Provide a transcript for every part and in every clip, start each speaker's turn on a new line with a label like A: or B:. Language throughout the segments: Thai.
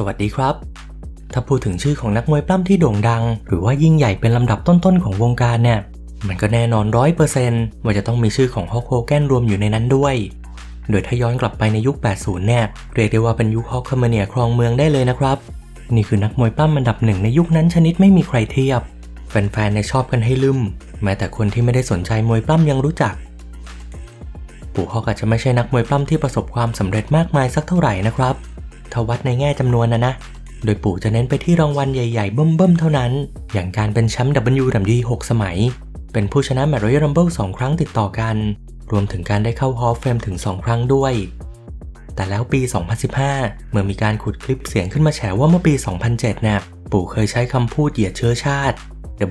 A: สวัสดีครับ ถ้าพูดถึงชื่อของนักมวยปล้ำที่โด่งดัง หรือว่ายิ่งใหญ่เป็นลำดับต้นๆของวงการเนี่ย มันก็แน่นอนร้อยเปอร์เซนต์ว่าจะต้องมีชื่อของฮอกโฮแกนรวมอยู่ในนั้นด้วย โดยถ้าย้อนกลับไปในยุค 80 เนี่ย เรียกได้ว่าเป็นยุคฮอกคาเมเนียครองเมืองได้เลยนะครับ นี่คือนักมวยปล้ำอันดับหนึ่งในยุคนั้นชนิดไม่มีใครเทียบ แฟนๆในชอบกันให้ลืม แม้แต่คนที่ไม่ได้สนใจมวยปล้ำยังรู้จัก ปู่ฮอกอาจจะไม่ใช่นักมวยปล้ำที่ประสบความสำเร็จมากมายสักเท่าไหร่นะครับ ทวัดในแง่จำนวนนะนะ โดยปู่จะเน้นไปที่รางวัลใหญ่ๆเบิ่มๆเท่านั้น อย่างการเป็นแชมป์ WWE 6 สมัย เป็นผู้ชนะแมตช์ Royal Rumble 2 ครั้งติดต่อกัน รวมถึงการได้เข้า Hall of Fame ถึง 2 ครั้งด้วย แต่แล้วปี 2015 เมื่อมีการขุดคลิปเสียงขึ้นมาแฉว่าเมื่อปี 2007เนี่ยปู่เคยใช้คำพูดเหยียดเชื้อชาติ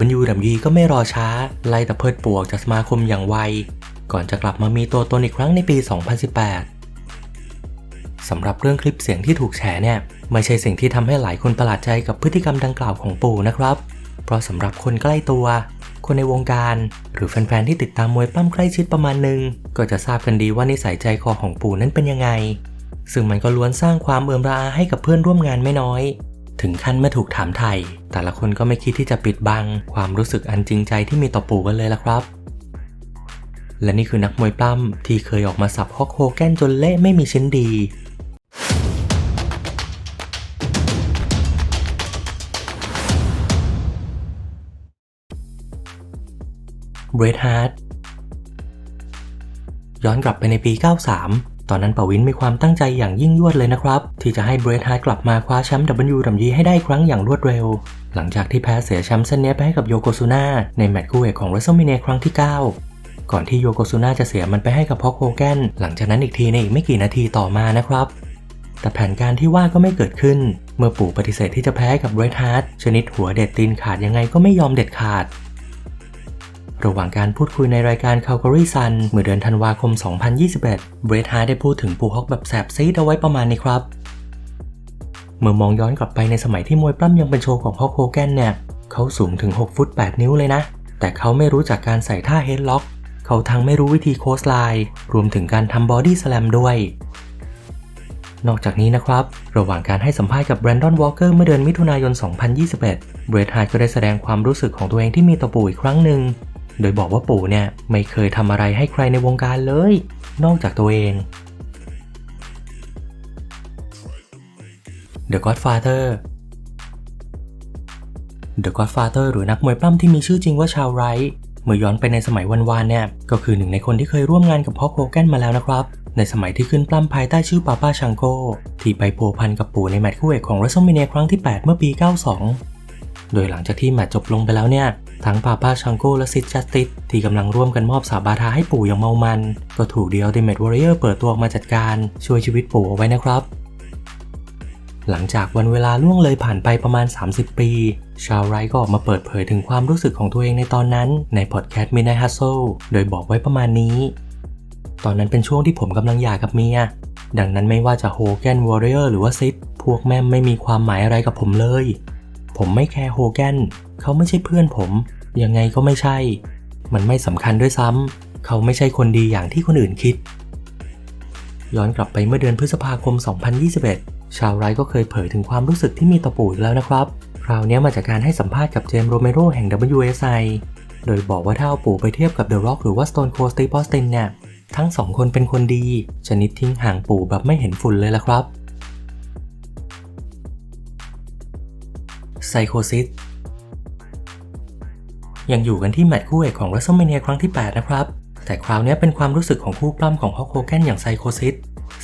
A: WWE ก็ไม่รอช้า ไล่ตะเพิดปวกจากสมาคมอย่างไว ก่อนจะกลับมามีตัวตนอีกครั้งในปี 2018 สำหรับเรื่องคลิปเสียงที่ถูกแฉเนี่ยไม่ใช่สิ่งที่ทำให้หลายคนประหลาดใจกับพฤติกรรมดังกล่าวของปู่นะครับ เพราะสำหรับคนใกล้ตัว คนในวงการ หรือแฟนๆที่ติดตามมวยปล้ำใกล้ชิดประมาณหนึ่งก็จะทราบกันดีว่านิสัยใจคอของปู่นั้นเป็นยังไง ซึ่งมันก็ล้วนสร้างความเอือมระอาให้กับเพื่อนร่วมงานไม่น้อย ถึงขั้นเมื่อถูกถามไถ่แต่ละคนก็ไม่คิดที่จะปิดบัง ความรู้สึกอันจริงใจที่มีต่อปู่กันเลยละครับและนี่คือนักมวยปล้ำที่เคยออกมาสับฮอกโฮแกนจนเละไม่มีชิ้นดี เบรดฮาร์ดย้อนกลับไปในปี 93 ตอนนั้นปวินมีความตั้งใจอย่างยิ่งยวดเลยนะครับ ที่จะให้เบรดฮาร์ดกลับมาคว้าแชมป์ WWE ให้ได้ครั้งอย่างรวดเร็ว หลังจากที่แพ้เสียแชมป์เส้นนี้ไปให้กับโยโกซูน่าในแมตช์คู่เอกของ WrestleMania ครั้งที่ 9 ก่อนที่โยโกซูน่าจะเสียมันไปให้กับพ็อกโฮแกนหลังจากนั้นอีกทีในอีกไม่กี่นาทีต่อมานะครับ แต่แผนการที่ว่าก็ไม่เกิดขึ้น เมื่อปู่ปฏิเสธที่จะแพ้กับเบรดฮาร์ดชนิดหัวเด็ดตีนขาดยังไงก็ไม่ยอมเด็ดขาด ระหว่างการพูดคุยในรายการ Calgary Sun เมื่อเดือนธันวาคม 2021 เบรดฮาร์ดได้พูดถึงปูฮอกแบบแสบซีดเอาไว้ประมาณนี้ครับ เมื่อมองย้อนกลับไปในสมัยที่มวยปล้ำยังเป็นโชว์ของฮอกโฮแกนเนี่ย เขาสูงถึง 6 ฟุต 8 นิ้วเลยนะ แต่เขาไม่รู้จักการใส่ท่าเฮดล็อก เขาทั้งไม่รู้วิธีโคสไลน์ รวมถึงการทำบอดี้สแลมด้วย นอกจากนี้นะครับ ระหว่างการให้สัมภาษณ์กับแบรนดอนวอลเกอร์เมื่อเดือนมิถุนายน 2021 เบรดฮาร์ดก็ได้แสดงความรู้สึกของตัวเองที่มีต่อปู่อีกครั้งหนึ่ง โดยบอกว่าปู่เนี่ยไม่เคยทำอะไรให้ใครในวงการเลย นอกจากตัวเอง The Godfather The Godfather หรือนักมวยปล้ำที่มีชื่อจริงว่าชาวไรท์เมื่อย้อนไปในสมัยวันวานเนี่ยก็คือหนึ่งในคนที่เคยร่วมงานกับฮอกโฮแกนมาแล้วนะครับ ในสมัยที่ขึ้นปล้ำภายใต้ชื่อป้าป้าชังโกที่ไปโพพันกับปู่ในแมตช์คู่เอกของ WrestleMania ครั้งที่ 8 เมื่อปี 92 โดยหลังจากที่แมตช์จบลงไปแล้วเนี่ยทั้งปาป้าชังโกและซิดจัสติสที่กำลังร่วมกันมอบสาบาทาให้ปู่อย่างเมามัน ก็ถูกเดียวดิเมทวอริเออร์เปิดตัวออกมาจัดการช่วยชีวิตปู่เอาไว้นะครับ หลังจากวันเวลาล่วงเลยผ่านไปประมาณ 30 ปี ชาวไรก็ออกมาเปิดเผยถึงความรู้สึกของตัวเองในตอนนั้น ในพอดแคสต์ Midnight Hustle โดยบอกไว้ประมาณนี้ ตอนนั้นเป็นช่วงที่ผมกำลังหย่ากับเมียดังนั้นไม่ว่าจะโฮแกนวอริเออร์หรือว่าซิดพวกแม่ไม่มีความหมายอะไรกับผมเลย ผมไม่แคร์โฮแกนเขาไม่ใช่เพื่อนผม ยังไงก็ไม่ใช่ มันไม่สำคัญด้วยซ้ำเขาไม่ใช่คนดีอย่างที่คนอื่นคิด ย้อนกลับไปเมื่อเดือนพฤษภาคม 2021 ชาวไรท์ก็เคยเผยถึงความรู้สึกที่มีต่อปู่อีกแล้วนะครับ คราวนี้มาจากการให้สัมภาษณ์กับเจมส์โรเมโรแห่ง WSI โดยบอกว่าถ้าเอาปู่ไปเทียบกับ The Rock หรือว่า Stone Cold Steve Austin เนี่ยทั้งสองคนเป็นคนดีชนิดทิ้งห่างปู่แบบไม่เห็นฝุ่นเลยละครับ ไซโคซิสยังอยู่กันที่แมตช์คู่เอกของ WrestleMania ครั้งที่ 8 นะครับ แต่คราวนี้เป็นความรู้สึกของคู่ปล้ำของฮอกโฮแกนอย่างไซโคซิส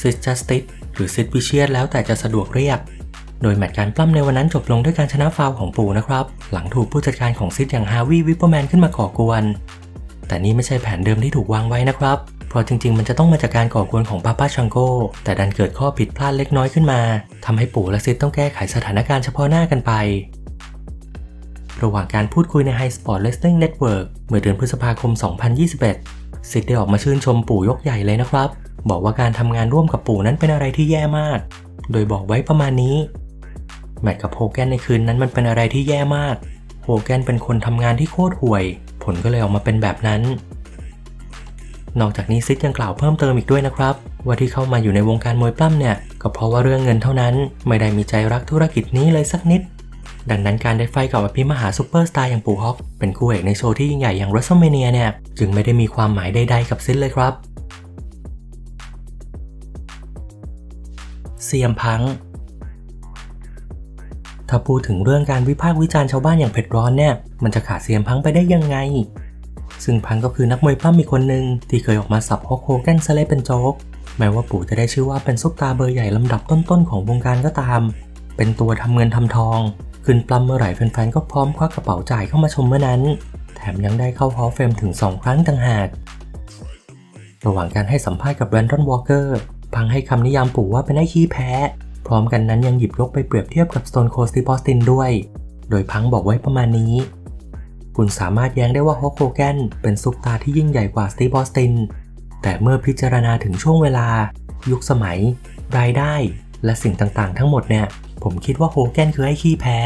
A: ซิสจัสติสหรือซิดวิเชียสแล้วแต่จะสะดวกเรียก โดยแมตช์การปล้ำในวันนั้นจบลงด้วยการชนะฟาวของปูนะครับ หลังถูกผู้จัดการของซิดอย่างฮาวิวิปเปอร์แมนขึ้นมาก่อกวน แต่นี่ไม่ใช่แผนเดิมที่ถูกวางไว้นะครับ เพราะจริง ๆ มันจะต้องมาจากการก่อกวนของป้าป้าชังโกแต่ดันเกิดข้อผิดพลาดเล็กน้อยขึ้นมาทำให้ปู่และซิดต้องแก้ไขสถานการณ์เฉพาะหน้ากันไประหว่างการพูดคุยใน High Sport Wrestling Network เมื่อเดือนพฤษภาคม 2021 ซิดได้ออกมาชื่นชมปู่ยกใหญ่เลยนะครับ บอกว่าการทำงานร่วมกับปู่นั้นเป็นอะไรที่แย่มาก โดยบอกไว้ประมาณนี้ แมตกับโฮแกนในคืนนั้นมันเป็นอะไรที่แย่มาก โฮแกนเป็นคนทำงานที่โคตรห่วย ผลก็เลยออกมาเป็นแบบนั้น นอกจากนี้ซิดยังกล่าวเพิ่มเติมอีกด้วยนะครับ ว่าที่เข้ามาอยู่ในวงการมวยปล้ำเนี่ย ก็เพราะว่าเรื่องเงินเท่านั้น ไม่ได้มีใจรักธุรกิจนี้เลยสักนิด ดังนั้นการได้ไฟกับอภิมหาซูเปอร์สตาร์อย่างปู่ฮอกเป็นคู่เอกในโชว์ที่ยิ่งใหญ่อย่าง WrestleMania เนี่ยจึงไม่ได้มีความหมายใดๆกับซินเลยครับเซียมพังถ้าพูดถึงเรื่องการวิพากษ์วิจารณ์ชาวบ้านอย่างเผ็ดร้อนเนี่ย มันจะขาดเซียมพังไปได้ยังไง ซึ่งพังก็คือนักมวยปล้ำอีกคนหนึ่งที่เคยออกมาสับฮอกโฮแกนซเลเป็นโจ๊ก แม้ว่าปู่จะได้ชื่อว่าเป็นซุปตาเบอร์ใหญ่ลำดับต้นๆของวงการก็ตาม เป็นตัวทำเงินทำทอง ขึ้นปล้ำเมื่อไหร่แฟนๆก็พร้อมควักกระเป๋าจ่ายเข้ามาชมเมื่อนั้น แถมยังได้เข้าฮอลเฟรมถึง 2 ครั้งต่างหาก ระหว่างการให้สัมภาษณ์กับแรนดอนวอลเกอร์ พังให้คำนิยามปู่ว่าเป็นไอ้ขี้แพ้ พร้อมกันนั้นยังหยิบยกไปเปรียบเทียบกับ Stone Cold Steve Austin ด้วย โดยพังบอกไว้ประมาณนี้ คุณสามารถแย้งได้ว่าฮอกโ o แกนเป็นซุปตาที่ยิ่งใหญ่กว่าสตีฟออสติน แต่เมื่อพิจารณาถึงช่วงเวลา ยุคสมัย รายได้ และสิ่งต่างๆ ทั้งหมดเนี่ย ผมคิดว่าโฮแกนคือไอ้ขี้แพ้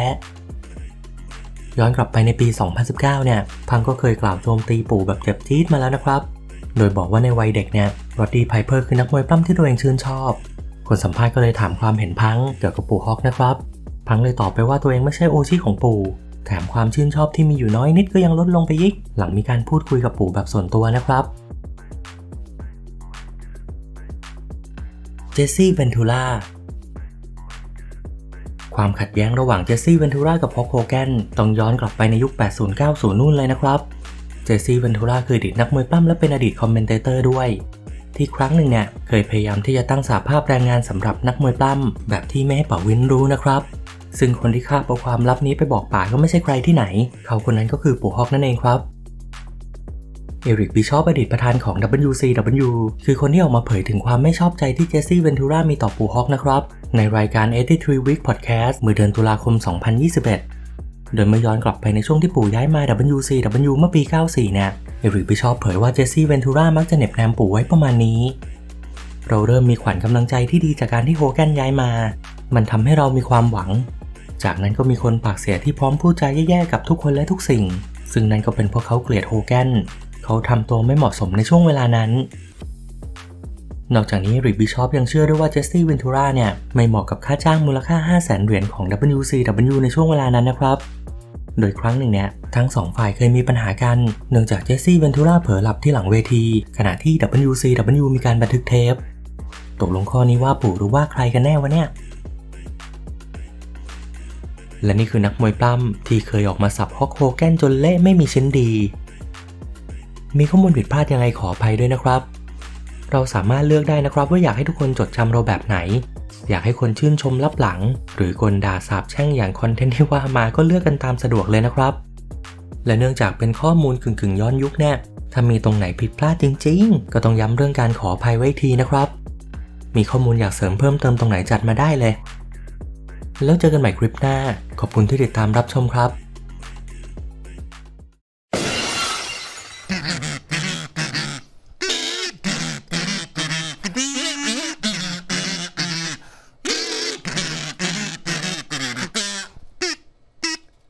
A: ย้อนกลับไปในปี 2019 เนี่ย พังก็เคยกล่าวโจมตีปู่แบบเจ็บจี๊ดมาแล้วนะครับ โดยบอกว่าในวัยเด็กเนี่ยรอดดี้ไพเปอร์คือนักมวยปล้ำที่ตัวเองชื่นชอบ คนสัมภาษณ์ก็เลยถามความเห็นพังเกี่ยวกับปู่ฮอกนะครับ พังเลยตอบไปว่าตัวเองไม่ใช่โอชิของปู่ แถมความชื่นชอบที่มีอยู่น้อยนิดก็ยังลดลงไปยิกหลังมีการพูดคุยกับปู่แบบส่วนตัวนะครับ เจสซี่เวนทูล่าความขัดแย้งระหว่างเจสซี่เวนทูล่ากับฮอกโฮแกนต้องย้อนกลับไปในยุค 80-90 นู่นเลยนะครับ เจสซี่เวนทูล่าคืออดีตนักมวยปล้ำและเป็นอดีตคอมเมนเตเตอร์ด้วย ที่ครั้งหนึ่งเนี่ยเคยพยายามที่จะตั้งสาภาพแรงงานสำหรับนักมวยปล้ำแบบที่ไม่ให้ป่าวินรู้นะครับ ซึ่งคนที่คาบเอาความลับนี้ไปบอกป่าก็ไม่ใช่ใครที่ไหน เขาคนนั้นก็คือปู่ฮอกนั่นเองครับเอริกบิชอปอดีตประธานของ WCW คือคนที่ออกมาเผยถึงความไม่ชอบใจที่เจสซี่เวนทูรามีต่อปู่ฮอกนะครับ ในรายการ 83 Week Podcast เมื่อเดือนตุลาคม 2021 โดยเมื่อย้อนกลับไปในช่วงที่ปู่ย้ายมา WCW เมื่อปี 94 เนี่ย เอริกบิชอปเผยว่าเจสซี่เวนทูรามักจะเหน็บแนมปู่ไว้ประมาณนี้ เราเริ่มมีขวัญกำลังใจที่ดีจากการที่โฮแกนย้ายมา มันทำให้เรามีความหวัง จากนั้นก็มีคนปากเสียที่พร้อมพูดจาแย่ๆกับทุกคนและทุกสิ่ง ซึ่งนั่นก็เป็นเพราะเขาเกลียดโฮแกนเขาทำตัวไม่เหมาะสมในช่วงเวลานั้น นอกจากนี้ริกบิชอปยังเชื่อด้วยว่าเจสซี่เวนทูราเนี่ยไม่เหมาะกับค่าจ้างมูลค่า 5 0 0แสนเหรียญของ WCW ในช่วงเวลานั้นนะครับโดยครั้งหนึ่งเนี่ยทั้งสองฝ่ายเคยมีปัญหากัน เนื่องจากเจสซี่เวนทูราเผลอหลับที่หลังเวที ขณะที่ WCW มีการบันทึกเทป ตกลงข้อนี้ว่าปู่หรือว่าใครกันแน่วะเนี่ย และนี่คือนักมวยปล้ำที่เคยออกมาสับฮอกโฮแกนจนเละไม่มีชิ้นดี มีข้อมูลผิดพลาดยังไงขออภัยด้วยนะครับ เราสามารถเลือกได้นะครับว่าอยากให้ทุกคนจดจำเราแบบไหน อยากให้คนชื่นชมลับหลัง หรือคนด่าสาบแช่งอย่างคอนเทนต์ที่ว่ามาก็เลือกกันตามสะดวกเลยนะครับ และเนื่องจากเป็นข้อมูลกึ่งๆย้อนยุคแน่ถ้ามีตรงไหนผิดพลาดจริง ๆ ก็ต้องย้ำเรื่องการขออภัยไว้ทีนะครับ มีข้อมูลอยากเสริมเพิ่มเติมตรงไหนจัดมาได้เลย แล้วเจอกันใหม่คลิปหน้า ขอบคุณที่ติดตามรับชมครับ